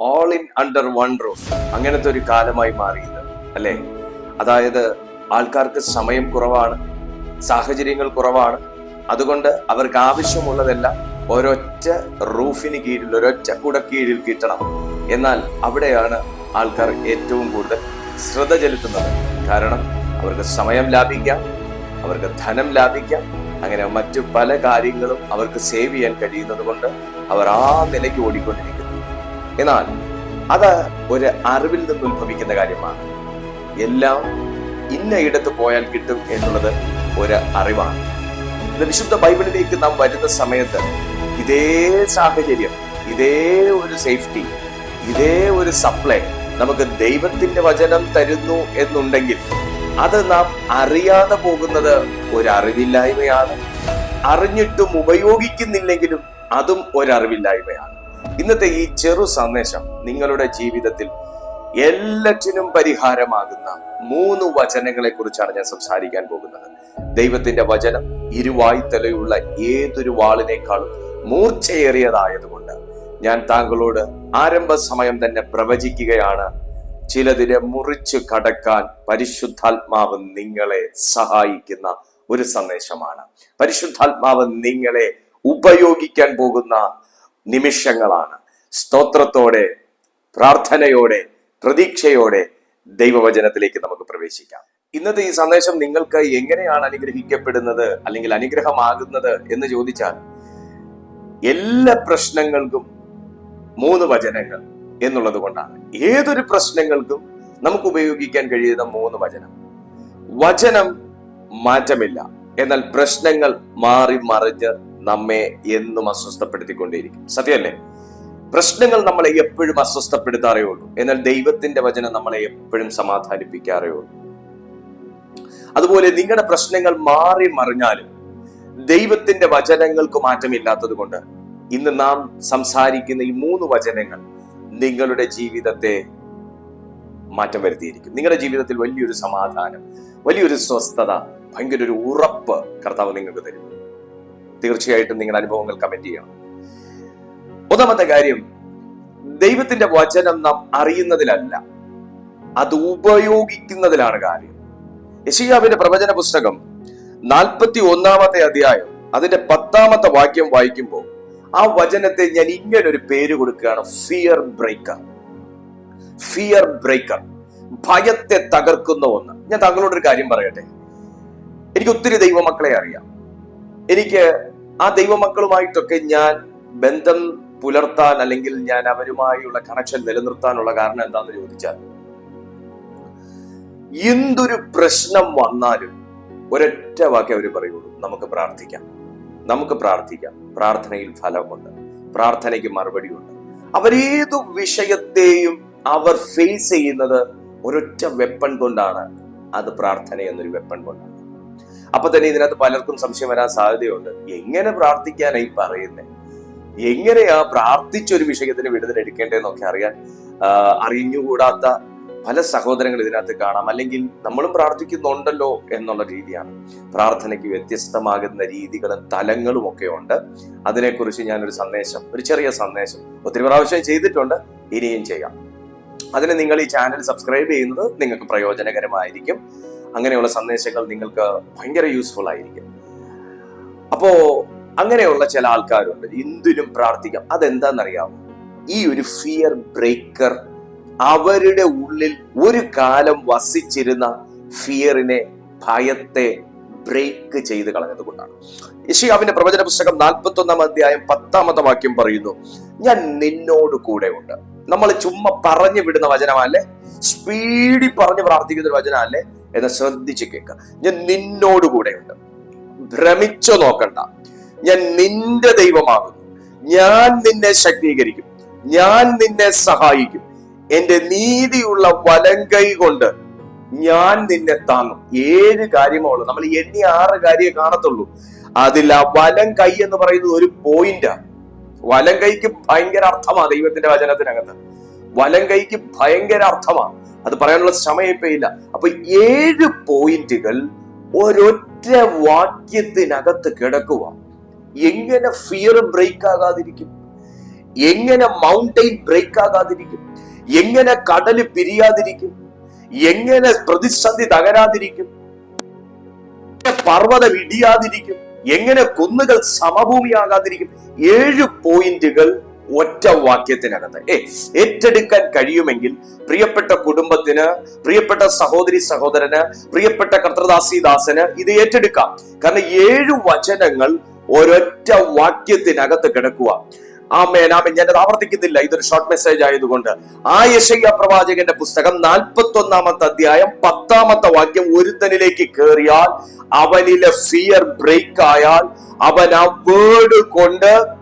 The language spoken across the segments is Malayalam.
All in under one roof അങ്ങനത്തെ ഒരു കാലമായി മാറിയത് അല്ലേ? അതായത് ആൾക്കാർക്ക് സമയം കുറവാണ് സാഹചര്യങ്ങൾ കുറവാണ്. അതുകൊണ്ട് അവർക്ക് ആവശ്യമുള്ളതെല്ലാം ഒരൊറ്റ റൂഫിന് കീഴിൽ ഒരൊറ്റ കീഴിൽ കിട്ടണം. എന്നാൽ അവിടെയാണ് ആൾക്കാർ ഏറ്റവും കൂടുതൽ ശ്രദ്ധ ചെലുത്തുന്നത്. കാരണം അവർക്ക് സമയം ലാഭിക്കാം അവർക്ക് ധനം ലാഭിക്കാം. അങ്ങനെ മറ്റു പല കാര്യങ്ങളും അവർക്ക് സേവ് ചെയ്യാൻ കഴിയുന്നത് കൊണ്ട് അവർ ആ നിലയ്ക്ക് ഓടിക്കൊണ്ടിരിക്കുന്നു. എന്നാൽ അത് ഒരു അറിവിൽ നിന്ന് ഉത്ഭവിക്കുന്ന കാര്യമാണ്. എല്ലാം ഇന്ന ഇടത്ത് പോയാൽ കിട്ടും എന്നുള്ളത് ഒരു അറിവാണ്. ഇത് വിശുദ്ധ ബൈബിളിലേക്ക് നാം വരുന്ന സമയത്ത് ഇതേ സാഹചര്യം ഇതേ ഒരു സേഫ്റ്റി ഇതേ ഒരു സപ്ലൈ നമുക്ക് ദൈവത്തിന്റെ വചനം തരുന്നു എന്നുണ്ടെങ്കിൽ അത് നാം അറിയാതെ പോകുന്നത് ഒരു അറിവില്ലായ്മയാണ്. അറിഞ്ഞിട്ടും ഉപയോഗിക്കുന്നില്ലെങ്കിലും അതും ഒരറിവില്ലായ്മയാണ് ഇന്നത്തെ ഈ ചെറു സന്ദേശം നിങ്ങളുടെ ജീവിതത്തിൽ എല്ലാറ്റിനും പരിഹാരമാകുന്ന മൂന്ന് വചനങ്ങളെ കുറിച്ചാണ് ഞാൻ സംസാരിക്കാൻ പോകുന്നത്. ദൈവത്തിന്റെ വചനം ഇരുവായ്ത്തലയുള്ള ഏതൊരു വാളിനേക്കാളും മൂർച്ചയേറിയതായതുകൊണ്ട് ഞാൻ താങ്കളോട് ആരംഭ സമയം തന്നെ പ്രവചിക്കുകയാണ്. ചിലതിനെ മുറിച്ചു കടക്കാൻ പരിശുദ്ധാത്മാവ് നിങ്ങളെ സഹായിക്കുന്ന ഒരു സന്ദേശമാണ്. പരിശുദ്ധാത്മാവ് നിങ്ങളെ ഉപയോഗിക്കാൻ പോകുന്ന നിമിഷങ്ങളാണ്. സ്തോത്രത്തോടെ പ്രാർത്ഥനയോടെ പ്രതീക്ഷയോടെ ദൈവവചനത്തിലേക്ക് നമുക്ക് പ്രവേശിക്കാം. ഇന്നത്തെ ഈ സന്ദേശം നിങ്ങൾക്ക് എങ്ങനെയാണ് അനുഗ്രഹിക്കപ്പെടുന്നത് അല്ലെങ്കിൽ അനുഗ്രഹമാകുന്നത് എന്ന് ചോദിച്ചാൽ എല്ലാ പ്രശ്നങ്ങൾക്കും മൂന്ന് വചനങ്ങൾ എന്നുള്ളത് കൊണ്ടാണ്. ഏതൊരു പ്രശ്നങ്ങൾക്കും നമുക്ക് ഉപയോഗിക്കാൻ കഴിയുന്ന മൂന്ന് വചനം. വചനം മാറ്റമില്ല. എന്നാൽ പ്രശ്നങ്ങൾ മാറി മറിഞ്ഞ് നമ്മെ എന്നും അസ്വസ്ഥപ്പെടുത്തിക്കൊണ്ടേയിരിക്കും. സത്യമല്ലേ? പ്രശ്നങ്ങൾ നമ്മളെ എപ്പോഴും അസ്വസ്ഥപ്പെടുത്താറേ ഉള്ളൂ. എന്നാൽ ദൈവത്തിന്റെ വചനം നമ്മളെ എപ്പോഴും സമാധാനിപ്പിക്കാറേ ഉള്ളൂ. അതുപോലെ നിങ്ങളുടെ പ്രശ്നങ്ങൾ മാറി മറിഞ്ഞാലും ദൈവത്തിന്റെ വചനങ്ങൾക്ക് മാറ്റമില്ലാത്തത് കൊണ്ട് ഇന്ന് നാം സംസാരിക്കുന്ന ഈ മൂന്ന് വചനങ്ങൾ നിങ്ങളുടെ ജീവിതത്തെ മാറ്റം വരുത്തിയിരിക്കും. നിങ്ങളുടെ ജീവിതത്തിൽ വലിയൊരു സമാധാനം വലിയൊരു സ്വസ്ഥത ഭയങ്കര ഒരു ഉറപ്പ് കർത്താവ് നിങ്ങൾക്ക് തരും. തീർച്ചയായിട്ടും നിങ്ങളുടെ അനുഭവങ്ങൾ കമന്റ് ചെയ്യണം. ഒന്നാമത്തെ കാര്യം ദൈവത്തിന്റെ വചനം നാം അറിയുന്നതിലല്ല അത് ഉപയോഗിക്കുന്നതിലാണ് കാര്യം. യശിയാവിന്റെ പ്രവചന പുസ്തകം നാൽപ്പത്തി ഒന്നാമത്തെ അധ്യായം അതിന്റെ പത്താമത്തെ വാക്യം വായിക്കുമ്പോൾ ആ വചനത്തെ ഞാൻ ഇങ്ങനെ ഒരു പേര് കൊടുക്കുകയാണ് ഫിയർ ബ്രേക്കർ ഫിയർ ബ്രേക്കർ ഭയത്തെ തകർക്കുന്ന ഒന്ന്. ഞാൻ താങ്കളോട് ഒരു കാര്യം പറയട്ടെ? എനിക്ക് ഒത്തിരി ദൈവമക്കളെ അറിയാം. എനിക്ക് ആ ദൈവമക്കളുമായിട്ടൊക്കെ ഞാൻ ബന്ധം പുലർത്താൻ അല്ലെങ്കിൽ ഞാൻ അവരുമായുള്ള കണക്ഷൻ നിലനിർത്താനുള്ള കാരണം എന്താണെന്ന് ചോദിച്ചാൽ എന്തൊരു പ്രശ്നം വന്നാലും ഒരൊറ്റ വാക്കേ അവർ പറയുള്ളൂ. നമുക്ക് പ്രാർത്ഥിക്കാം. നമുക്ക് പ്രാർത്ഥിക്കാം. പ്രാർത്ഥനയിൽ ഫലമുണ്ട്. പ്രാർത്ഥനയ്ക്ക് മറുപടിയുണ്ട്. അവരേതു വിഷയത്തെയും അവർ ഫേസ് ചെയ്യുന്നത് ഒരൊറ്റ വെപ്പൺ കൊണ്ടാണ്. അത് പ്രാർത്ഥന എന്നൊരു വെപ്പൺ കൊണ്ടാണ്. അപ്പൊ തന്നെ ഇതിനകത്ത് പലർക്കും സംശയം വരാൻ സാധ്യതയുണ്ട്. എങ്ങനെ പ്രാർത്ഥിക്കാനായി പറയുന്നത് എങ്ങനെയാ പ്രാർത്ഥിച്ചൊരു വിഷയത്തിന് വിടുതൽ എടുക്കേണ്ടതെന്നൊക്കെ അറിയാൻ അറിഞ്ഞുകൂടാത്ത പല സഹോദരങ്ങൾ ഇതിനകത്ത് കാണാം. അല്ലെങ്കിൽ നമ്മളും പ്രാർത്ഥിക്കുന്നുണ്ടല്ലോ എന്നുള്ള രീതിയാണ്. പ്രാർത്ഥനയ്ക്ക് വ്യത്യസ്തമാകുന്ന രീതികളും തലങ്ങളും ഒക്കെ ഉണ്ട്. അതിനെക്കുറിച്ച് ഞാനൊരു സന്ദേശം ഒരു ചെറിയ സന്ദേശം ഒത്തിരി പ്രാവശ്യം ചെയ്തിട്ടുണ്ട്. ഇനിയും ചെയ്യാം. അതിന് നിങ്ങൾ ഈ ചാനൽ സബ്സ്ക്രൈബ് ചെയ്യുന്നത് നിങ്ങൾക്ക് പ്രയോജനകരമായിരിക്കും. അങ്ങനെയുള്ള സന്ദേശങ്ങൾ നിങ്ങൾക്ക് ഭയങ്കര യൂസ്ഫുൾ ആയിരിക്കും. അപ്പോ അങ്ങനെയുള്ള ചില ആൾക്കാരുണ്ട്. എന്തിനും പ്രാർത്ഥിക്കാം. അതെന്താണെന്നറിയാമോ? ഈ ഒരു ഫിയർ ബ്രേക്കർ അവരുടെ ഉള്ളിൽ ഒരു കാലം വസിച്ചിരുന്ന ഫിയറിനെ ഭയത്തെ ബ്രേക്ക് ചെയ്ത് കളഞ്ഞത് കൊണ്ടാണ്. യശിയാവിന്റെ പ്രവചന പുസ്തകം നാൽപ്പത്തി ഒന്നാം അധ്യായം പത്താമത്തെ വാക്യം പറയുന്നു ഞാൻ നിന്നോട് കൂടെ ഉണ്ട്. നമ്മൾ ചുമ്മാ പറഞ്ഞു വിടുന്ന വചനമല്ലേ? സ്പീഡിൽ പറഞ്ഞ് പ്രാർത്ഥിക്കുന്ന ഒരു വചനമല്ലേ? എന്ന് ശ്രദ്ധിച്ച് കേൾക്കുക. ഞാൻ നിന്നോടുകൂടെയുണ്ട് ഭ്രമിച്ചു നോക്കണ്ട. ഞാൻ നിന്റെ ദൈവമാകുന്നു. ഞാൻ നിന്നെ ശക്തീകരിക്കും. ഞാൻ നിന്നെ സഹായിക്കും. എന്റെ നീതിയുള്ള വലങ്കൈ കൊണ്ട് ഞാൻ നിന്നെ താങ്ങും. ഏഴ് കാര്യമുള്ളൂ നമ്മൾ എണ്ണി ആറ് കാര്യമേ കാണത്തുള്ളൂ. അതിൽ ആ വലം കൈ എന്ന് പറയുന്നത് ഒരു പോയിന്റാ വലം കൈക്ക് ഭയങ്കര അർത്ഥമാണ് ദൈവത്തിന്റെ വചനത്തിനകത്ത്. വലം കൈക്ക് ഭയങ്കര അർത്ഥമാണ് അത് പറയാനുള്ള സമയം ഇപ്പൊ ഇല്ല. അപ്പൊ ഏഴ് പോയിന്റുകൾ ഒരൊറ്റ വാക്യത്തിനകത്ത് കിടക്കുക. എങ്ങനെ ഫിയർ ബ്രേക്ക് ആകാതിരിക്കും? എങ്ങനെ മൗണ്ടെയിൻ ബ്രേക്ക് ആകാതിരിക്കും? എങ്ങനെ കടൽ പിരിയാതിരിക്കും? എങ്ങനെ പ്രതിസന്ധി തകരാതിരിക്കും? പർവതം ഇടിയാതിരിക്കും? എങ്ങനെ കുന്നുകൾ സമഭൂമിയാകാതിരിക്കും? ഏഴ് പോയിന്റുകൾ ഒറ്റ വാക്യത്തിനകത്ത്. ഏ ഏറ്റെടുക്കാൻ കഴിയുമെങ്കിൽ പ്രിയപ്പെട്ട കുടുംബത്തിന് പ്രിയപ്പെട്ട സഹോദരി സഹോദരന് പ്രിയപ്പെട്ട കർത്തദാസി കർത്തദാസിദാസന് ഇത് ഏറ്റെടുക്കാം. കാരണം ഏഴു വചനങ്ങൾ ഒരൊറ്റ വാക്യത്തിനകത്ത് കിടക്കുക ആമേൻ ആമേൻ. ഞാനത് ആവർത്തിക്കുന്നില്ല. ഇതൊരു ഷോർട്ട് മെസ്സേജ് ആയതുകൊണ്ട്. ആ യശയ്യ പ്രവാചകന്റെ പുസ്തകം നാൽപ്പത്തി ഒന്നാമത്തെ അധ്യായം പത്താമത്തെ വാക്യം ഒരുത്തനിലേക്ക് കയറിയാൽ അവനിലെ ഫിയർ ബ്രേക്ക് ആയാൽ അവൻ ആ വേർഡ് കൊണ്ട്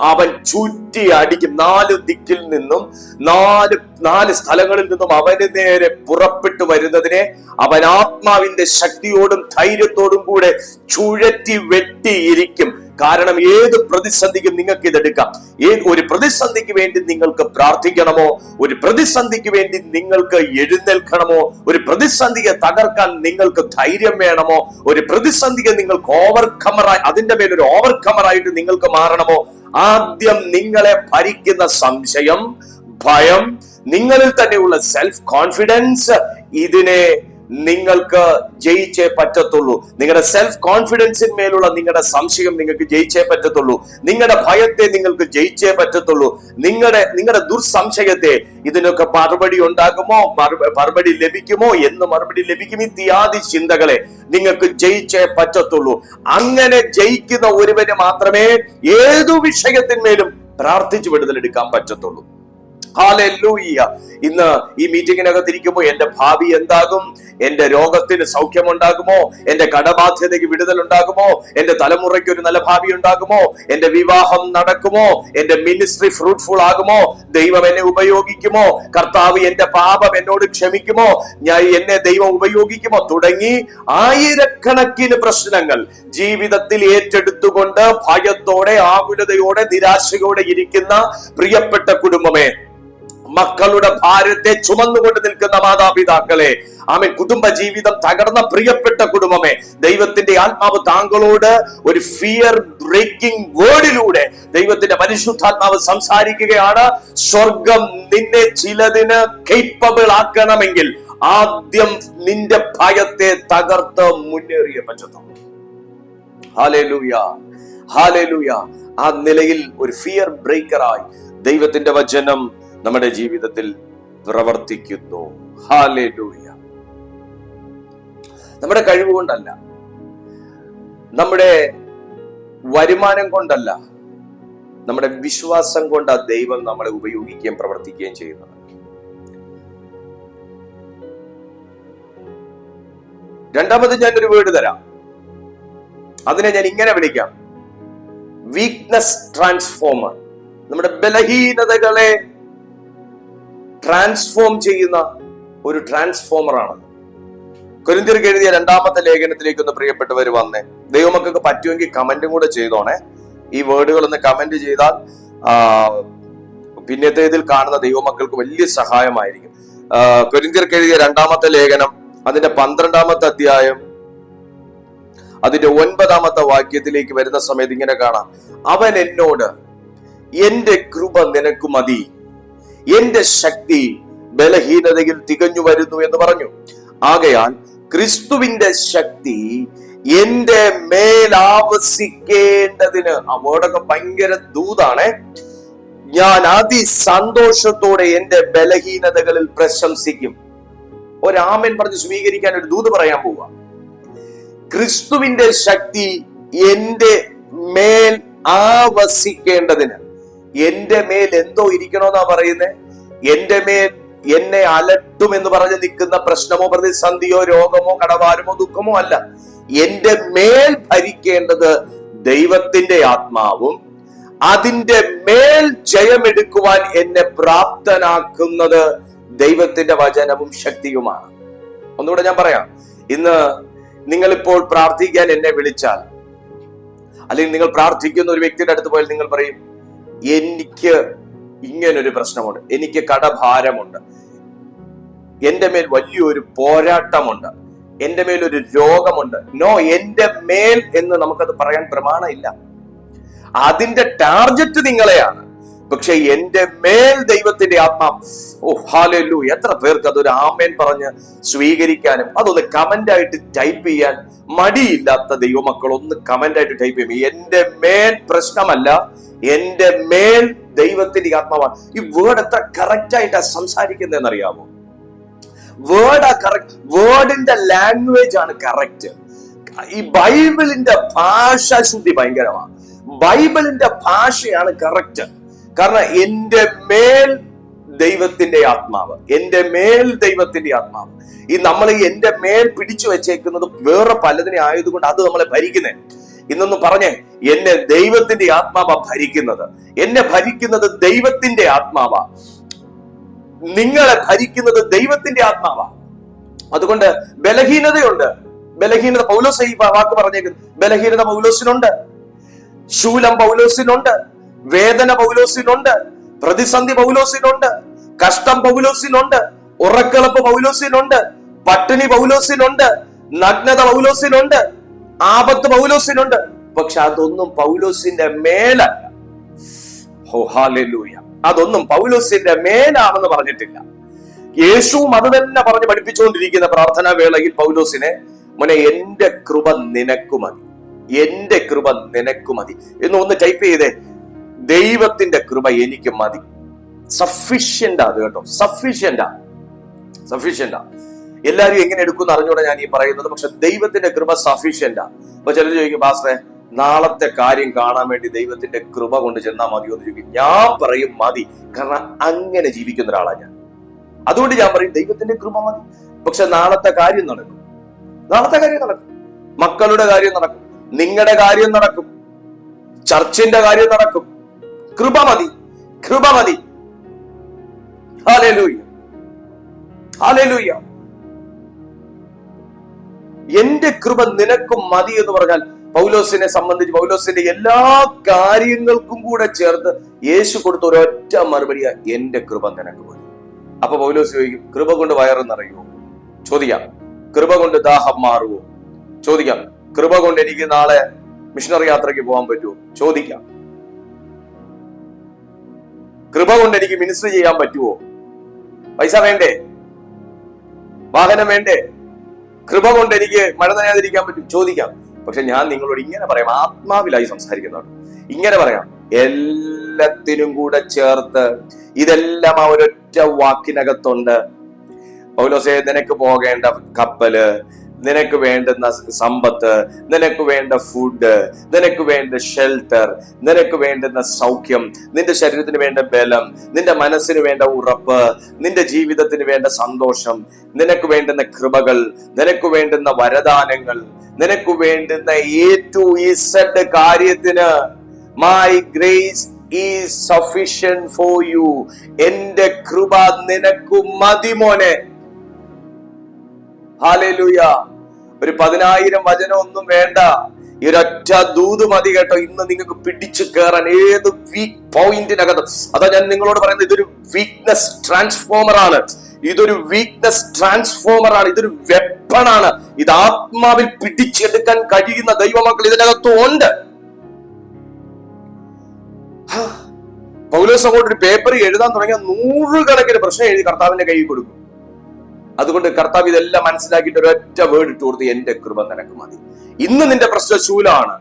അവൻ ചുറ്റി അടിക്കും നാല് ദിക്കിൽ നിന്നും നാല് നാല് സ്ഥലങ്ങളിൽ നിന്നും അവന് നേരെ പുറപ്പെട്ടു വരുന്നതിനെ അവൻ ആത്മാവിന്റെ ശക്തിയോടും ധൈര്യത്തോടും കൂടെ ചുഴറ്റി വെട്ടിയിരിക്കും. കാരണം ഏത് പ്രതിസന്ധിക്കും നിങ്ങൾക്ക് ഇതെടുക്കാം. ഏത് ഒരു പ്രതിസന്ധിക്ക് വേണ്ടി നിങ്ങൾക്ക് പ്രാർത്ഥിക്കണമോ? ഒരു പ്രതിസന്ധിക്ക് വേണ്ടി നിങ്ങൾക്ക് എഴുന്നേൽക്കണമോ? ഒരു പ്രതിസന്ധിയെ തകർക്കാൻ നിങ്ങൾക്ക് ധൈര്യം വേണമോ? ഒരു പ്രതിസന്ധിയെ നിങ്ങൾക്ക് ഓവർകമറായി അതിന്റെ മേലൊരു ഓവർകമറായിട്ട് നിങ്ങൾക്ക് മാറണമോ? ആദ്യം നിങ്ങളെ ഭരിക്കുന്ന സംശയം ഭയം നിങ്ങളിൽ തന്നെയുള്ള സെൽഫ് കോൺഫിഡൻസ് ഇതിനെ നിങ്ങൾക്ക് ജയിച്ചേ പറ്റത്തുള്ളൂ. നിങ്ങളുടെ സെൽഫ് കോൺഫിഡൻസിന്മേലുള്ള നിങ്ങളുടെ സംശയം നിങ്ങൾക്ക് ജയിച്ചേ പറ്റത്തുള്ളൂ. നിങ്ങളുടെ ഭയത്തെ നിങ്ങൾക്ക് ജയിച്ചേ പറ്റത്തുള്ളൂ. നിങ്ങളുടെ നിങ്ങളുടെ ദുർസംശയത്തെ ഇതിനൊക്കെ മറുപടി ഉണ്ടാകുമോ? മറു- മറുപടി ലഭിക്കുമോ? എന്ന് മറുപടി ലഭിക്കും. ഇത്യാദി ചിന്തകളെ നിങ്ങൾക്ക് ജയിച്ചേ പറ്റത്തുള്ളൂ. അങ്ങനെ ജയിക്കുന്ന ഒരുവന് മാത്രമേ ഏതു വിഷയത്തിന്മേലും പ്രാർത്ഥിച്ചു വിടുതലെടുക്കാൻ പറ്റത്തുള്ളൂ. ഇന്ന് ഈ മീറ്റിംഗിനകത്ത് ഇരിക്കുമ്പോൾ എന്റെ ഭാവി എന്താകും? എന്റെ രോഗത്തിന് സൗഖ്യമുണ്ടാകുമോ? എന്റെ കടബാധ്യതയ്ക്ക് വിടുതൽ ഉണ്ടാകുമോ എന്റെ തലമുറയ്ക്ക് ഒരു നല്ല ഭാവി ഉണ്ടാകുമോ? എന്റെ വിവാഹം നടക്കുമോ? എന്റെ മിനിസ്ട്രി ഫ്രൂട്ട്ഫുൾ ആകുമോ? ദൈവം എന്നെ ഉപയോഗിക്കുമോ? കർത്താവ് എന്റെ പാപം എന്നോട് ക്ഷമിക്കുമോ? ഞാൻ എന്നെ ദൈവം ഉപയോഗിക്കുമോ? തുടങ്ങി ആയിരക്കണക്കിന് പ്രശ്നങ്ങൾ. ജീവിതത്തിൽ ഏറ്റെടുത്തുകൊണ്ട് ഭയത്തോടെ ആകുലതയോടെ നിരാശയോടെ ഇരിക്കുന്ന പ്രിയപ്പെട്ട കുടുംബമേ മക്കളുടെ ഭാരത്തെ ചുമന്നുകൊണ്ട് നിൽക്കുന്ന മാതാപിതാക്കളെ ആമേ കുടുംബ ജീവിതം തകർന്ന പ്രിയപ്പെട്ട കുടുംബമേ ദൈവത്തിന്റെ ആത്മാവ് താങ്കളോട് ഒരു ഫിയർ ബ്രേക്കിംഗ് വേർഡിലൂടെ ദൈവത്തിന്റെ പരിശുദ്ധാത്മാവ് സംസാരിക്കുകയാണ്. സ്വർഗം നിന്നെ ചിലതിന് കേപ്പബിൾ ആക്കണമെങ്കിൽ ആദ്യം നിന്റെ ഭയത്തെ തകർത്ത് മുന്നേറിയ പറ്റത്തുള്ളൂ ഹാലേലൂയ ഹാലേലൂയ ആ നിലയിൽ ഒരു ഫിയർ ബ്രേക്കറായി ദൈവത്തിന്റെ വചനം നമ്മുടെ ജീവിതത്തിൽ പ്രവർത്തിക്കുന്നു. നമ്മുടെ കഴിവ് കൊണ്ടല്ല. നമ്മുടെ വരുമാനം കൊണ്ടല്ല. നമ്മുടെ വിശ്വാസം കൊണ്ട് ആ ദൈവം നമ്മളെ ഉപയോഗിക്കുകയും പ്രവർത്തിക്കുകയും ചെയ്യുന്നത്. രണ്ടാമത് ഞാനൊരു വേർഡ് തരാം. അതിനെ ഞാൻ ഇങ്ങനെ വിളിക്കാം. വീക്ക്നെസ് ട്രാൻസ്ഫോമർ നമ്മുടെ ബലഹീനതകളെ ട്രാൻസ്ഫോം ചെയ്യുന്ന ഒരു ട്രാൻസ്ഫോമർ ആണ്. കൊരിന്തിർക്ക് എഴുതിയ രണ്ടാമത്തെ ലേഖനത്തിലേക്ക് ഒന്ന് പ്രിയപ്പെട്ടവർ വന്നേ. ദൈവമക്കൾക്ക് പറ്റുമെങ്കിൽ കമന്റും കൂടെ ചെയ്തോണേ. ഈ വേർഡുകൾ ഒന്ന് കമന്റ് ചെയ്താൽ പിന്നത്തെ പിന്നത്തേതിൽ കാണുന്ന ദൈവമക്കൾക്ക് വലിയ സഹായമായിരിക്കും. കൊരിന്തിർക്ക് എഴുതിയ രണ്ടാമത്തെ ലേഖനം അതിന്റെ പന്ത്രണ്ടാമത്തെ അധ്യായം അതിന്റെ ഒൻപതാമത്തെ വാക്യത്തിലേക്ക് വരുന്ന സമയത്ത് ഇങ്ങനെ കാണാം. അവൻ എന്നോട് എന്റെ കൃപ നിനക്ക് മതി. എന്റെ ശക്തി ബലഹീനതയിൽ തികഞ്ഞു വരുന്നു എന്ന് പറഞ്ഞു. ആകയാൽ ക്രിസ്തുവിന്റെ ശക്തി എന്റെ മേലാവസിക്കേണ്ടതിന് ആ വേർഡൊക്കെ ഭയങ്കര ദൂതാണ്. ഞാൻ അതിസന്തോഷത്തോടെ എന്റെ ബലഹീനതകളിൽ പ്രശംസിക്കും. ഒരാമൻ പറഞ്ഞ് സ്വീകരിക്കാൻ ഒരു ദൂത് പറയാൻ പോവുക. ക്രിസ്തുവിന്റെ ശക്തി എന്റെ മേൽ ആവസിക്കേണ്ടതിന് എന്റെ മേൽ എന്തോ ഇരിക്കണോന്നാ പറയുന്നത് എന്റെ മേൽ എന്നെ അലട്ടും എന്ന് പറഞ്ഞ് നിൽക്കുന്ന പ്രശ്നമോ പ്രതിസന്ധിയോ രോഗമോ കടവാരമോ ദുഃഖമോ അല്ല. എന്റെ മേൽ ഭരിക്കേണ്ടത് ദൈവത്തിന്റെ ആത്മാവും അതിന്റെ മേൽ ജയമെടുക്കുവാൻ എന്നെ പ്രാപ്തനാക്കുന്നത് ദൈവത്തിന്റെ വചനവും ശക്തിയുമാണ്. ഒന്നുകൂടെ ഞാൻ പറയാം. ഇന്ന് നിങ്ങളിപ്പോൾ പ്രാർത്ഥിക്കാൻ എന്നെ വിളിച്ചാൽ അല്ലെങ്കിൽ നിങ്ങൾ പ്രാർത്ഥിക്കുന്ന ഒരു വ്യക്തിയുടെ അടുത്ത് പോയാൽ നിങ്ങൾ പറയും എനിക്ക് ഇങ്ങനൊരു പ്രശ്നമുണ്ട്. എനിക്ക് കടഭാരമുണ്ട്. എന്റെ മേൽ വലിയൊരു പോരാട്ടമുണ്ട്. എന്റെ മേൽ ഒരു രോഗമുണ്ട്. നോ എന്റെ മേൽ എന്ന് നമുക്കത് പറയാൻ പ്രമാണമില്ല. അതിന്റെ ടാർജറ്റ് നിങ്ങളെയാണ്. പക്ഷെ എന്റെ മേൽ ദൈവത്തിന്റെ ആത്മാ ഓ ഹാലു എത്ര പേർക്ക് അതൊരു ആമേൻ പറഞ്ഞ് സ്വീകരിക്കാനും അതൊന്ന് കമന്റ് ആയിട്ട് ടൈപ്പ് ചെയ്യാൻ മടിയില്ലാത്ത ദൈവമക്കൾ ഒന്ന് കമന്റ് ആയിട്ട് ടൈപ്പ് ചെയ്യും. എന്റെ മേൽ പ്രശ്നമല്ല. എന്റെ മേൽ ദൈവത്തിന്റെ ആത്മാവാണ്. ഈ വേർഡ് എത്ര കറക്റ്റ് ആയിട്ടാ സംസാരിക്കുന്നതെന്ന് അറിയാമോ വേർഡ് ആ കറക്റ്റ് വേർഡിന്റെ ലാംഗ്വേജ് ആണ് കറക്റ്റ് ഈ ബൈബിളിന്റെ ഭാഷാശുദ്ധി ഭയങ്കരമാണ്. ബൈബിളിന്റെ ഭാഷയാണ് കറക്റ്റ് കാരണം എന്റെ മേൽ ദൈവത്തിന്റെ ആത്മാവ് എന്റെ മേൽ ദൈവത്തിന്റെ ആത്മാവ്. ഈ നമ്മൾ എന്റെ മേൽ പിടിച്ചു വെച്ചേക്കുന്നത് വേറെ പലതിനെ ആയതുകൊണ്ട് അത് നമ്മളെ ഭരിക്കുന്നേ. ഇന്നൊന്ന് പറഞ്ഞേ എന്നെ ദൈവത്തിന്റെ ആത്മാവ ഭരിക്കുന്നത്. എന്നെ ഭരിക്കുന്നത് ദൈവത്തിന്റെ ആത്മാവ. നിങ്ങളെ ഭരിക്കുന്നത് ദൈവത്തിന്റെ ആത്മാവ. അതുകൊണ്ട് ബലഹീനതയുണ്ട്. ബലഹീനത പൗലോസ് ഈ വാക്ക് പറഞ്ഞേക്കുന്നു. ബലഹീനത പൗലോസിനുണ്ട്. ശൂലം പൗലോസിനുണ്ട്. വേദന പൗലോസിനുണ്ട്. പ്രതിസന്ധി പൗലോസിനുണ്ട്. കഷ്ടം പൗലോസിനുണ്ട്. ഉറക്കളപ്പ് പൗലോസിനുണ്ട്. പട്ടിണി പൗലോസിനുണ്ട്. നഗ്നത പൗലോസിനുണ്ട്. ആപത്ത് പൗലോസിനുണ്ട്. പക്ഷെ അതൊന്നും പൗലോസിന്റെ മേലല്ല. ഹോ ഹാലൂയ അതൊന്നും പൗലോസിന്റെ മേലാണെന്ന് പറഞ്ഞിട്ടില്ല. യേശുവും അത് തന്നെ പറഞ്ഞ് പഠിപ്പിച്ചുകൊണ്ടിരിക്കുന്ന പ്രാർത്ഥനാ വേളയിൽ പൗലോസിനെ മോനെ എന്റെ കൃപ നിനക്കു മതി. എന്റെ കൃപ നിനക്കു മതി. എന്ന് ഒന്ന് ടൈപ്പ് ചെയ്തേ. ദൈവത്തിന്റെ കൃപ എനിക്ക് മതി. സഫീഷ്യന്റ് അത് കേട്ടോ. സഫീഷ്യന്റാ സഫീഷ്യന്റാ എല്ലാരും എങ്ങനെ എടുക്കും അറിഞ്ഞൂടെ ഞാൻ ഈ പറയുന്നത്. പക്ഷെ ദൈവത്തിന്റെ കൃപ സഫീഷ്യന്റ് അപ്പൊ ചിലർ ചോദിക്കും പാസ്റ്ററെ നാളത്തെ കാര്യം കാണാൻ വേണ്ടി ദൈവത്തിന്റെ കൃപ കൊണ്ട് ചെന്നാൽ മതിയോ? എന്ന് ചോദിക്കും. ഞാൻ പറയും മതി. കാരണം അങ്ങനെ ജീവിക്കുന്ന ഒരാളാണ് ഞാൻ. അതുകൊണ്ട് ഞാൻ പറയും ദൈവത്തിന്റെ കൃപ മതി. പക്ഷെ നാളത്തെ കാര്യം നടക്കും. നാളത്തെ കാര്യം നടക്കും. മക്കളുടെ കാര്യം നടക്കും. നിങ്ങളുടെ കാര്യം നടക്കും. ചർച്ചിന്റെ കാര്യം നടക്കും. കൃപ മതി. കൃപ മതി. ഹാലേലൂയ ഹാലേലൂയ എന്റെ കൃപ നിനക്കും മതി എന്ന് പറഞ്ഞാൽ പൗലോസിനെ സംബന്ധിച്ച് പൗലോസിന്റെ എല്ലാ കാര്യങ്ങൾക്കും കൂടെ ചേർത്ത് യേശു കൊടുത്ത ഒരൊറ്റ മറുപടിയാ എന്റെ കൃപ നിനക്ക് മതി. അപ്പൊ പൗലോസ് ചോദിക്കും കൃപ കൊണ്ട് വയറെന്നറിയുമോ നിറയുമോ ചോദിക്കാം കൃപ കൊണ്ട് ദാഹം മാറുമോ ചോദിക്കാം കൃപ കൊണ്ട് എനിക്ക് നാളെ മിഷണറി യാത്രയ്ക്ക് പോകാൻ പറ്റുമോ ചോദിക്കാം കൃപ കൊണ്ട് എനിക്ക് മിനിസ്റ്റർ ചെയ്യാൻ പറ്റുമോ പൈസ വേണ്ടേ? വാഹനം വേണ്ടേ? കൃപ കൊണ്ട് എനിക്ക് മഴ നനയാതിരിക്കാൻ പറ്റും. ചോദിക്കാം. പക്ഷെ ഞാൻ നിങ്ങളോട് ഇങ്ങനെ പറയാം. ആത്മാവിലായി സംസാരിക്കുന്നതാണ് ഇങ്ങനെ പറയാം. എല്ലാത്തിനും കൂടെ ചേർത്ത് ഇതെല്ലാം ആ ഒരൊറ്റ വാക്കിനകത്തുണ്ട്. പൗലോസേ നിനക്ക് പോകേണ്ട കപ്പൽ നിനക്ക് വേണ്ടുന്ന സമ്പത്ത് നിനക്ക് വേണ്ട ഫുഡ് നിനക്ക് വേണ്ട ഷെൽട്ടർ നിനക്ക് വേണ്ടുന്ന സൗഖ്യം നിന്റെ ശരീരത്തിന് വേണ്ട ബലം നിന്റെ മനസ്സിന് വേണ്ട ഉറപ്പ് നിന്റെ ജീവിതത്തിന് വേണ്ട സന്തോഷം നിനക്ക് വേണ്ടുന്ന കൃപകൾ നിനക്ക് വേണ്ടുന്ന വരദാനങ്ങൾ നിനക്ക് വേണ്ടുന്ന എ ടു ഇസഡ് കാര്യത്തിന് my grace is sufficient for you എന്റെ കൃപ നിനക്ക് മതി മോനെ. ഹാലേലൂയ ഒരു പതിനായിരം വചനം ഒന്നും വേണ്ട. ഈ ഒരൊറ്റ ദൂത് മതി കേട്ടോ. ഇന്ന് നിങ്ങൾക്ക് പിടിച്ചു കയറാൻ ഏത് വീക്ക് പോയിന്റിനകത്ത് അതാ ഞാൻ നിങ്ങളോട് പറയുന്നത് ഇതൊരു വീക്ക്നെസ് ട്രാൻസ്ഫോമർ ആണ്. ഇതൊരു വീക്ക്നെസ് ട്രാൻസ്ഫോമർ ആണ്. ഇതൊരു വെപ്പണാണ് ഇത് ആത്മാവിൽ പിടിച്ചെടുക്കാൻ കഴിയുന്ന ദൈവമക്കൾ ഇതിനകത്തും ഉണ്ട്. പൗലോസ് അങ്ങോട്ട് ഒരു പേപ്പർ എഴുതാൻ തുടങ്ങിയ നൂറുകണക്കിന് പ്രശ്നം എഴുതി കർത്താവിന്റെ കയ്യിൽ കൊടുക്കും. അതുകൊണ്ട് കർത്താവ് ഇതെല്ലാം മനസ്സിലാക്കിയിട്ട് ഒരൊറ്റ വേർഡ് ഇട്ട് കൊടുത്ത് എന്റെ കൃപ നിനക്ക് മതി. ഇന്ന് നിന്റെ പ്രശ്നം ശൂലമാണ്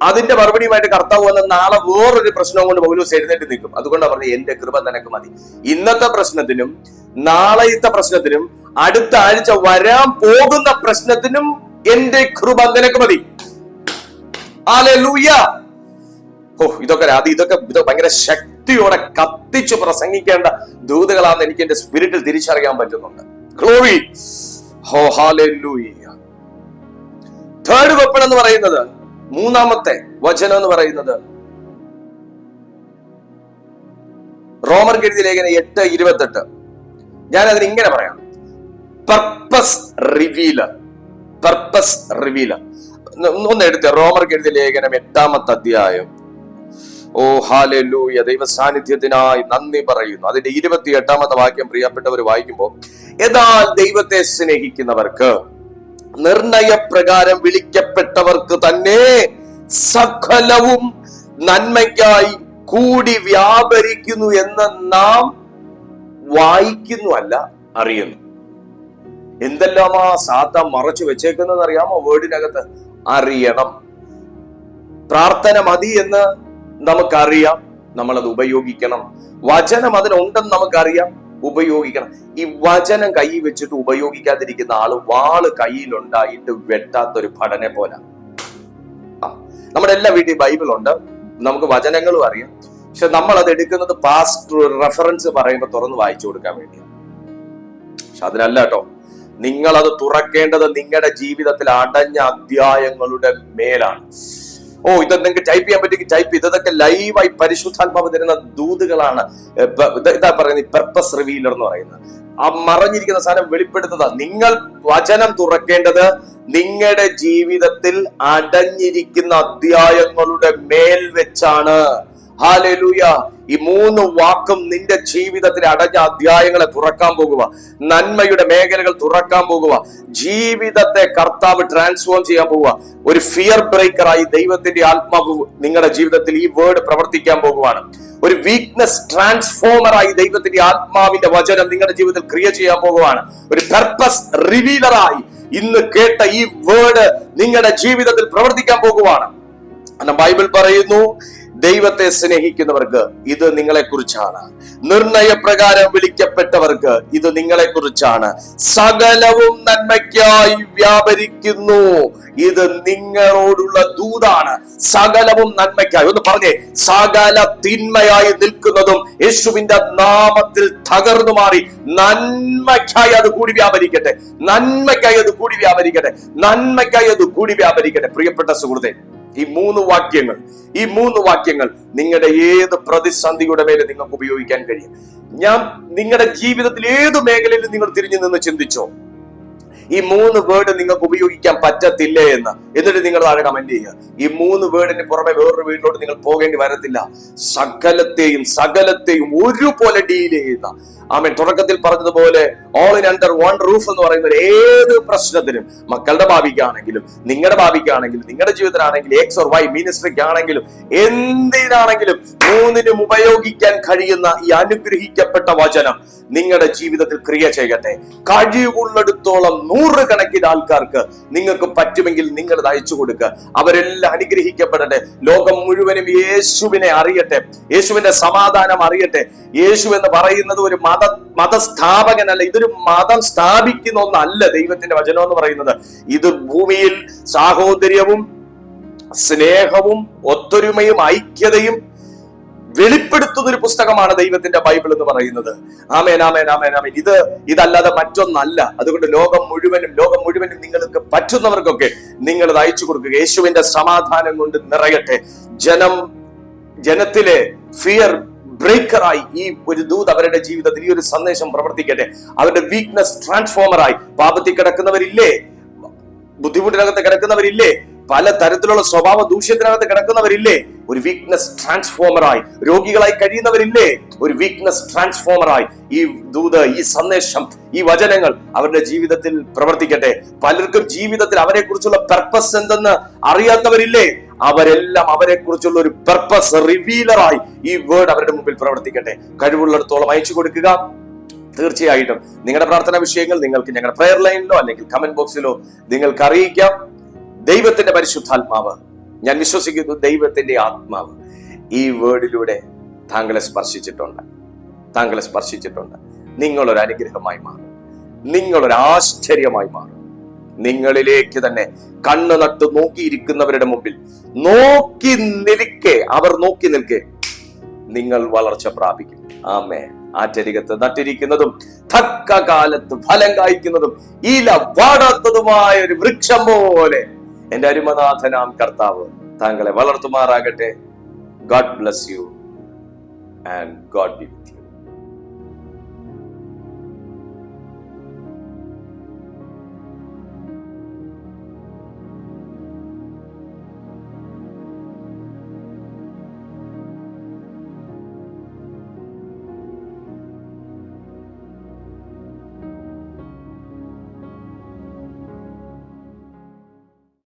അതിന്റെ മറുപടിയുമായിട്ട് കർത്താവ് വന്ന നാളെ വേറൊരു പ്രശ്നം കൊണ്ട് പൗലോസ് എഴുന്നേറ്റ് നിൽക്കും. അതുകൊണ്ടാണ് പറഞ്ഞത് എന്റെ കൃപ നിനക്ക് മതി. ഇന്നത്തെ പ്രശ്നത്തിനും നാളെയത്തെ പ്രശ്നത്തിനും അടുത്ത ആഴ്ച വരാൻ പോകുന്ന പ്രശ്നത്തിനും എന്റെ കൃപ നിനക്ക് മതി. ഓ ഇതൊക്കെ അത് ഇതൊക്കെ ഇതൊക്കെ ഭയങ്കര ശക്തിയോടെ കത്തിച്ചു പ്രസംഗിക്കേണ്ട ദൂതുകളാണെന്ന് എനിക്ക് എന്റെ സ്പിരിറ്റിൽ തിരിച്ചറിയാൻ പറ്റുന്നുണ്ട്. ഗ്ലോറി ഹോ തേർഡ് വെപ്പൺ എന്ന് പറയുന്നത് മൂന്നാമത്തെ വചനം എന്ന് പറയുന്നത് റോമർ കെഴുതി ലേഖനം എട്ട് ഇരുപത്തെട്ട്. ഞാൻ അതിന് ഇങ്ങനെ പറയാം. പർപ്പസ് റിവീലർ പർപ്പസ് റിവീലർ ഒന്ന് എടുത്ത്. റോമർ കെഴുതി ലേഖനം എട്ടാമത്തെ അധ്യായം. ഓ ഹാലൂയ ദൈവ സാന്നിധ്യത്തിനായി നന്ദി പറയുന്നു. അതിന്റെ ഇരുപത്തി എട്ടാമത്തെ വാക്യം പ്രിയപ്പെട്ടവർ വായിക്കുമ്പോൾ എന്നാൽ ദൈവത്തെ സ്നേഹിക്കുന്നവർക്ക് നിർണയപ്രകാരം വിളിക്കപ്പെട്ടവർക്ക് തന്നെ സകലവും നന്മയ്ക്കായി കൂടി വ്യാപരിക്കുന്നു എന്ന് നാം വായിക്കുന്നു അല്ല അറിയുന്നു. എന്തെല്ലാം ആ സാത്ത മറച്ചു വെച്ചേക്കുന്നത് അറിയാമോ വേർഡിനകത്ത് അറിയണം. പ്രാർത്ഥന മതി എന്ന് നമുക്കറിയാം നമ്മളത് ഉപയോഗിക്കണം. വചനം അതിനുണ്ടെന്ന് നമുക്കറിയാം ഉപയോഗിക്കണം. ഈ വചനം കൈ വെച്ചിട്ട് ഉപയോഗിക്കാതിരിക്കുന്ന ആൾ വാൾ കയ്യിലുണ്ടായിട്ട് വെട്ടാത്ത ഒരു പഠനെ പോലെ നമ്മുടെ എല്ലാ വീട്ടിൽ ബൈബിൾ ഉണ്ട് നമുക്ക് വചനങ്ങളും അറിയാം. പക്ഷെ നമ്മൾ അത് എടുക്കുന്നത് പാസ്റ്റ് റെഫറൻസ് പറയുമ്പോൾ തുറന്ന് വായിച്ചു കൊടുക്കാൻ വേണ്ടിയാണ് പക്ഷെ അതിനല്ല കേട്ടോ. നിങ്ങൾ അത് തുറക്കേണ്ടത് നിങ്ങളുടെ ജീവിതത്തിൽ അടഞ്ഞ അധ്യായങ്ങളുടെ മേലാണ്. ഓ ഇത് നിങ്ങൾക്ക് ടൈപ്പ് ചെയ്യാൻ പറ്റുമെങ്കിൽ ടൈപ്പ് ചെയ്ത്. ഇതൊക്കെ ലൈവായി പരിശുദ്ധാത്മാവ് തരുന്ന ദൂതുകളാണ്. ഇതാ പറയുന്നത് പെർപ്പസ് റിവീലർ എന്ന് പറയുന്നത്. ആ മറഞ്ഞിരിക്കുന്ന സാധനം വെളിപ്പെടുത്തുക നിങ്ങൾ വചനം തുറക്കേണ്ടത് നിങ്ങളുടെ ജീവിതത്തിൽ അടഞ്ഞിരിക്കുന്ന അധ്യായങ്ങളുടെ മേൽ വെച്ചാണ്. ഹാലലൂയ. ഈ മൂന്ന് വാക്കും നിന്റെ ജീവിതത്തിലെ അടഞ്ഞ അധ്യായങ്ങളെ തുറക്കാൻ പോകുക. നന്മയുടെ മേഖലകൾ തുറക്കാൻ പോകുക. ജീവിതത്തെ കർത്താവ് ട്രാൻസ്ഫോം ചെയ്യാൻ പോവുക ഒരു ഫിയർ ബ്രേക്കറായി ദൈവത്തിന്റെ ആത്മാവ് നിങ്ങളുടെ ജീവിതത്തിൽ ഈ വേർഡ് പ്രവർത്തിക്കാൻ പോകുവാണ്. ഒരു വീക്ക്നെസ് ട്രാൻസ്ഫോമറായി ദൈവത്തിന്റെ ആത്മാവിന്റെ വചനം നിങ്ങളുടെ ജീവിതത്തിൽ ക്രിയ ചെയ്യാൻ പോകുവാണ്. ഒരു പർപ്പസ് റിവീലറായി ഇന്ന് കേട്ട ഈ വേർഡ് നിങ്ങളുടെ ജീവിതത്തിൽ പ്രവർത്തിക്കാൻ പോകുവാണ്. ബൈബിൾ പറയുന്നു ദൈവത്തെ സ്നേഹിക്കുന്നവർക്ക് ഇത് നിങ്ങളെ കുറിച്ചാണ് നിർണയപ്രകാരം വിളിക്കപ്പെട്ടവർക്ക് ഇത് നിങ്ങളെ കുറിച്ചാണ് സകലവും നന്മയ്ക്കായി വ്യാപരിക്കുന്നു. ഇത് നിങ്ങളോടുള്ള ദൂതാണ്. സകലവും നന്മയ്ക്കായി. ഒന്ന് പറഞ്ഞേ സകല തിന്മയായി നിൽക്കുന്നതും യേശുവിന്റെ നാമത്തിൽ തകർന്നു മാറി നന്മയ്ക്കായി അത് കൂടി വ്യാപരിക്കട്ടെ. നന്മയ്ക്കായി അത് കൂടി വ്യാപരിക്കട്ടെ. നന്മയ്ക്കായി അത് കൂടി വ്യാപരിക്കട്ടെ. പ്രിയപ്പെട്ട സുഹൃത്തെ ഈ മൂന്ന് വാക്യങ്ങൾ ഈ മൂന്ന് വാക്യങ്ങൾ നിങ്ങളുടെ ഏത് പ്രതിസന്ധിയുടെ മേലെ നിങ്ങൾക്ക് ഉപയോഗിക്കാൻ കഴിയും? ഞാൻ നിങ്ങളുടെ ജീവിതത്തിൽ ഏത് മേഖലയിലും നിങ്ങൾ തിരിഞ്ഞു നിന്ന് ചിന്തിച്ചോ? ഈ മൂന്ന് വേർഡ് നിങ്ങൾക്ക് ഉപയോഗിക്കാൻ പറ്റത്തില്ലേ എന്ന്. എന്നിട്ട് നിങ്ങൾ താഴെ കമന്റ് ചെയ്യുക. ഈ മൂന്ന് വേർഡിന് പുറമെ വേറൊരു വീട്ടിലോട്ട് നിങ്ങൾ പോകേണ്ടി വരത്തില്ല. സകലത്തെയും സകലത്തെയും ഒരുപോലെ ഡീൽ ചെയ്യുന്ന. ആമൻ. തുടക്കത്തിൽ പറഞ്ഞതുപോലെ all in under one roof എന്ന് പറയുന്ന ഏത് പ്രശ്നത്തിനും മക്കളുടെ ഭാവിക്കാണെങ്കിലും നിങ്ങളുടെ ഭാവിക്കാണെങ്കിലും നിങ്ങളുടെ ജീവിതത്തിലാണെങ്കിലും എക്സ് ഓർ വൈ മിനിസ്ട്രിക്ക് ആണെങ്കിലും എന്തിനാണെങ്കിലും മൂന്നിനും ഉപയോഗിക്കാൻ കഴിയുന്ന ഈ അനുഗ്രഹിക്കപ്പെട്ട വചനം നിങ്ങളുടെ ജീവിതത്തിൽ ക്രിയ ചെയ്യട്ടെ. കഴിവുള്ളിടത്തോളം നൂറുകണക്കിന് ആൾക്കാർക്ക് നിങ്ങൾക്ക് പറ്റുമെങ്കിൽ നിങ്ങൾ അത് അയച്ചു കൊടുക്കുക അവരെല്ലാം അനുഗ്രഹിക്കപ്പെടട്ടെ. ലോകം മുഴുവനും യേശുവിനെ അറിയട്ടെ. യേശുവിന്റെ സമാധാനം അറിയട്ടെ. യേശു എന്ന് പറയുന്നത് ഒരു മത മതസ്ഥാപകനല്ല. ഇതൊരു മതം സ്ഥാപിക്കുന്ന ഒന്നല്ല ദൈവത്തിന്റെ വചനം എന്ന് പറയുന്നത്. ഇത് ഭൂമിയിൽ സാഹോദര്യവും സ്നേഹവും ഒത്തൊരുമയും ഐക്യതയും വെളിപ്പെടുത്തുന്ന ഒരു പുസ്തകമാണ് ദൈവത്തിന്റെ ബൈബിൾ എന്ന് പറയുന്നത്. ആമേൻ ഇത് ഇതല്ലാതെ മറ്റൊന്നല്ല. അതുകൊണ്ട് ലോകം മുഴുവനും ലോകം മുഴുവനും നിങ്ങൾക്ക് പറ്റുന്നവർക്കൊക്കെ നിങ്ങൾ അയച്ചു കൊടുക്കുക. യേശുവിന്റെ സമാധാനം കൊണ്ട് നിറയട്ടെ. ജനം ജനത്തിലെ ഫിയർ ബ്രേക്കറായി ഈ ഒരു ദൂത് അവരുടെ ജീവിതത്തിൽ ഈ ഒരു സന്ദേശം പ്രവർത്തിക്കട്ടെ. അവരുടെ വീക്ക്നെസ് ട്രാൻസ്ഫോമറായി പാപത്തിൽ കിടക്കുന്നവരില്ലേ? ബുദ്ധിമുട്ടിനകത്ത് കിടക്കുന്നവരില്ലേ? പല തരത്തിലുള്ള സ്വഭാവ ദൂഷ്യത്തിനകത്ത് കിടക്കുന്നവരില്ലേ? ഒരു വീക്ക്നെസ് ട്രാൻസ്ഫോമറായി രോഗികളായി കഴിയുന്നവരില്ലേ? ഒരു വീക്ക്നെസ് ട്രാൻസ്ഫോമറായി ഈ ദൂത് ഈ സന്ദേശം ഈ വചനങ്ങൾ അവരുടെ ജീവിതത്തിൽ പ്രവർത്തിക്കട്ടെ. പലർക്കും ജീവിതത്തിൽ അവരെ കുറിച്ചുള്ള പർപ്പസ് എന്തെന്ന് അറിയാത്തവരില്ലേ? അവരെല്ലാം അവരെ കുറിച്ചുള്ള ഒരു പർപ്പസ് റിവീലറായി ഈ വേർഡ് അവരുടെ മുമ്പിൽ പ്രവർത്തിക്കട്ടെ. കഴിവുള്ളിടത്തോളം അയച്ചു കൊടുക്കുക. തീർച്ചയായിട്ടും നിങ്ങളുടെ പ്രാർത്ഥന വിഷയങ്ങൾ നിങ്ങൾക്ക് ഞങ്ങളുടെ പ്രയർ ലൈനിലോ അല്ലെങ്കിൽ കമന്റ് ബോക്സിലോ നിങ്ങൾക്ക് അറിയിക്കാം. ദൈവത്തിന്റെ പരിശുദ്ധാത്മാവ്. ഞാൻ വിശ്വസിക്കുന്നു ദൈവത്തിന്റെ ആത്മാവ് ഈ വേർഡിലൂടെ താങ്കളെ സ്പർശിച്ചിട്ടുണ്ട്. താങ്കളെ സ്പർശിച്ചിട്ടുണ്ട്. നിങ്ങളൊരു അനുഗ്രഹമായി മാറും. നിങ്ങളൊരു ആശ്ചര്യമായി മാറും. നിങ്ങളിലേക്ക് തന്നെ കണ്ണു നട്ട് നോക്കിയിരിക്കുന്നവരുടെ മുമ്പിൽ നോക്കി നിൽക്കെ അവർ നോക്കി നിൽക്കെ നിങ്ങൾ വളർച്ച പ്രാപിക്കും. ആമേ ആറ്റരികത്ത് നട്ടിരിക്കുന്നതും തക്ക കാലത്ത് ഫലം കായ്ക്കുന്നതും ഇല വാടാത്തതുമായ ഒരു വൃക്ഷം പോലെ എന്റെ അരുമനാഥനാം കർത്താവ് താങ്കളെ വളർത്തുമാറാകട്ടെ. God bless you and God be with you